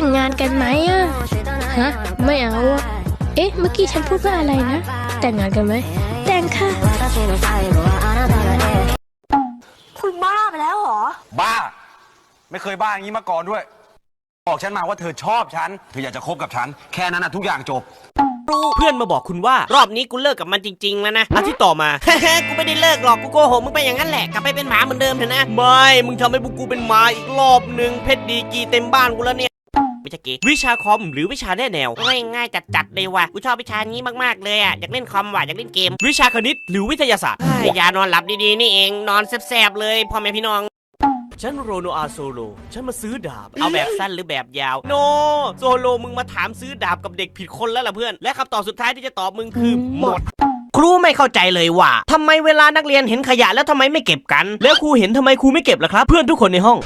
แต่งงานกันไหมอะฮะ ไม่เอาอะเอ๊ะ เมื่อกี้ฉันพูดว่าอะไรนะ แต่งงานกันไหม แต่งค่ะ คุณบ้าไปแล้วเหรอ บ้า ไม่เคยบ้าอย่างนี้มาก่อนด้วย บอกฉันมาว่าเธอชอบฉัน เธออยากจะคบกับฉัน แค่นั้นนะทุกอย่างจบ เพื่อนมาบอกคุณว่ารอบนี้กูเลิกกับมันจริงๆแล้วนะอาทิตย์ต่อมา กูไม่ได้เลิกหรอกกูโกหกมึงไปอย่างนั้นแหละกลับไปเป็นหมาเหมือนเดิมเถอะนะ ไม่ มึงทำให้พวกกูเป็นหมาอีกรอบหนึ่งเพชรดีกรีเต็มบ้านกูแล้วเนี่ย ไม่ใช่เกวิชาคอมหรือวิชาแน่แนวง่ายง่ายจัดจัดๆเลยว่ะกูชอบวิชานี้มากๆเลยอะอยากเล่นคอมว่ะอยากเล่นเกม วิชาคณิตหรือวิทยาศาสตร์เฮ้ยยานอนหลับดีๆนี่เองนอนแซบๆเลยพ่อแม่พี่น้องฉันโรโนอาโซโล ฉันมาซื้อดาบ เอาแบบสั้นหรือแบบยาว โน โซโลมึงมาถามซื้อดาบกับเด็กผิดคนแล้วล่ะเพื่อน และคำตอบสุดท้ายที่จะตอบมึงคือหมด ครูไม่เข้าใจเลยว่าทำไมเวลานักเรียนเห็นขยะแล้วทำไมไม่เก็บกัน แล้วครูเห็นทำไมครูไม่เก็บล่ะครับ เพื่อนทุกคนในห้อง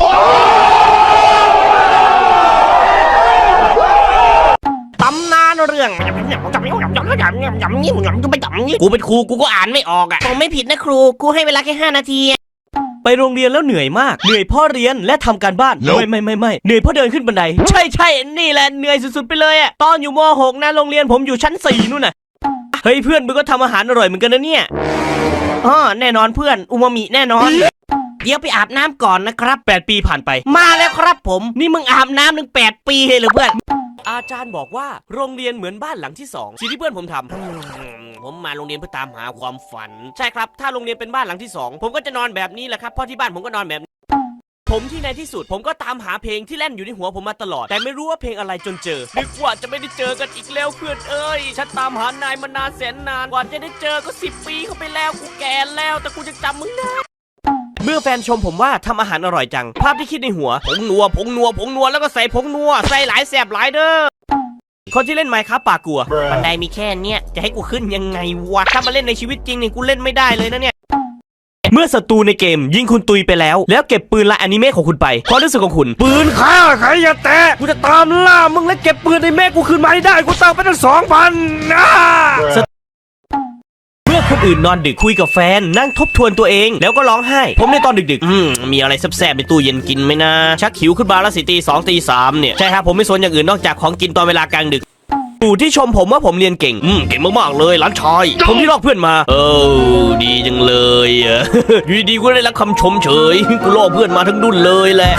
รื่องกูเป็นครูกูก็อ่านไม่ออกอะผมไม่ผิดนะครูกูให้เวลาแค่5นาทีไปโรงเรียนแล้วเหนื่อยมาก เหนื่อยเพ่อเรียนและทำการบ้าน ไม่ไม่ไม่ไม่เหนื่อยเพ่อเดินขึ้นบันได ใช่ใช่นี่แหละเหนื่อยสุดๆไปเลยอะตอนอยู่ม .6 นะโรงเรียนผมอยู่ชั้น 4 นู่นน่ะ เฮ้ยเพื่อนมึงก็ทำอาหารอร่อยเหมือนกันนะเนี่ยอ๋อแน่นอนเพื่อนอูมามิแน่นอน เดี๋ยวไปอาบน้ำก่อนนะครับ 8 ปีผ่านไป มาแล้วครับผม นี่มึงอาบน้ำถึงแปดปีเลยเหรือเพื่อน อาจารย์บอกว่าโรงเรียนเหมือนบ้านหลังที่สองสิ่งที่เพื่อนผมทำอืมผมมาโรงเรียนเพื่อตามหาความฝัน ใช่ครับ ถ้าโรงเรียนเป็นบ้านหลังที่สองผมก็จะนอนแบบนี้แหละครับเพราะที่บ้านผมก็นอนแบบนี้ ผมที่ในที่สุดผมก็ตามหาเพลงที่แล่นอยู่ในหัวผมมาตลอด แต่ไม่รู้ว่าเพลงอะไรจนเจอนึกว่าจะไม่ได้เจอกันอีกแล้วเพื่อนเอ้ยฉันตามหานายมานานแสนนานกว่าจะได้เจอก็สิบปีเข้าไปแล้วกูแก่แล้ว แต่กูยังจำมึงได้ เมื่อแฟนชมผมว่าทำอาหารอร่อยจัง ภาพที่คิดในหัว ผงนัว ผงนัว ผงนัว แล้วก็ใส่ผงนัว ใส่หลายแสบหลายเด้อ คนที่เล่นไมค์ครับปากกลัว บันไดมีแค่เนี้ย จะให้กูขึ้นยังไงวะ ถ้ามาเล่นในชีวิตจริงเนี่ยกูเล่นไม่ได้เลยนะเนี่ยเมื่อศัตรูในเกม ยิงคุณตุยไปแล้ว แล้วเก็บปืนลายอนิเมะของคุณไปความรู้สึกของคุณ ปืนฆ่าใครอย่าแตะกูจะตามล่ามึงและเก็บปืนในเมฆกูคืนมาให้ได้กูตังไปตั้งสองพันเมื่ อคนอื่นนอนดึกคุยกับแฟน นั่งทบทวนตัวเอง แล้วก็ร้องไห้ ผมในตอนดึกๆอืมมีอะไรแซ่บๆในตู้เย็นกินไหมนะ ชักหิวขึ้นมาแล้วสิตีสองตีสามเนี่ยใช่ครับผมไม่สนอย่างอื่นนอกจากของกินตอนเวลากลางดึกปู่ที่ชมผมว่าผมเรียนเก่ง อืม เก่งมาก ๆ เลยหลานชาย ผมที่ลอกเพื่อนมา เออ ดีจังเลยอะอยู่ดีๆก็ได้รับคำชมเฉยกูลอกเพื่อนมาทั้งดุนเลยแหละ